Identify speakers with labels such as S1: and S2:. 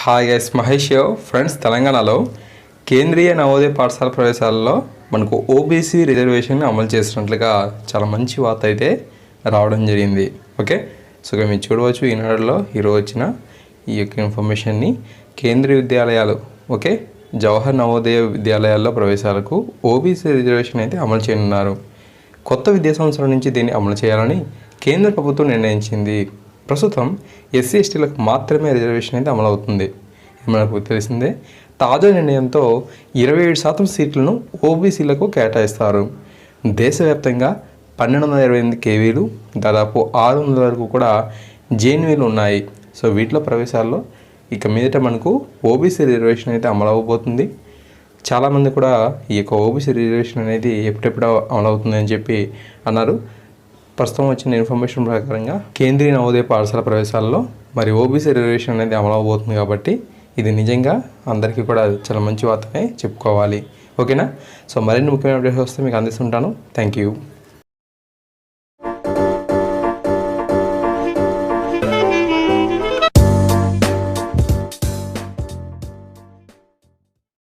S1: Hi yes Mahesh friends తెలంగాణలో కేంద్రీయ నవోదయ పాఠశాల ప్రవేశాలలో మనకు ఓబీసీ రిజర్వేషన్ అమలు చేసినట్లుగా చాలా మంచి వార్త అయితే రావడం జరిగింది. ఓకే సో ఇక మీరు చూడవచ్చు ఈనాడులో ఈరోజు వచ్చిన ఈ యొక్క ఇన్ఫర్మేషన్ని కేంద్రీయ విద్యాలయాలు ఓకే జవహర్ నవోదయ విద్యాలయాల్లో ప్రవేశాలకు ఓబీసీ రిజర్వేషన్ అయితే అమలు చేయనున్నారు. కొత్త విద్యా సంవత్సరం నుంచి దీన్ని అమలు చేయాలని కేంద్ర ప్రభుత్వం నిర్ణయించింది. ప్రస్తుతం ఎస్సీ ఎస్టీలకు మాత్రమే రిజర్వేషన్ అయితే అమలవుతుంది. మనకు తెలిసిందే. తాజా నిర్ణయంతో ఇరవై ఏడు శాతం సీట్లను ఓబీసీలకు కేటాయిస్తారు. దేశవ్యాప్తంగా పన్నెండు వందల ఇరవై ఎనిమిది కేవీలు దాదాపు ఆరు వందల వరకు కూడా జేఎన్వీలు ఉన్నాయి. సో వీటిలో ప్రవేశాల్లో ఇక మీదట మనకు ఓబీసీ రిజర్వేషన్ అయితే అమలు అవ్వబోతుంది చాలామంది కూడా ఈ యొక్క ఓబీసీ రిజర్వేషన్ అనేది ఎప్పుడెప్పుడు అమలవుతుంది అని చెప్పి అన్నారు. ప్రస్తుతం వచ్చిన ఇన్ఫర్మేషన్ ప్రకారంగా కేంద్రీయ నవోదయ పాఠశాల ప్రవేశాల్లో మరి ఓబీసీ రిజర్వేషన్ అనేది అమలు అవబోతుంది కాబట్టి ఇది నిజంగా అందరికీ కూడా చాలా మంచి వార్తనే చెప్పుకోవాలి. ఓకేనా? సో మరిన్ని ముఖ్యమైన అప్డేట్స్ వస్తే మీకు అందిస్తుంటాను. Thank you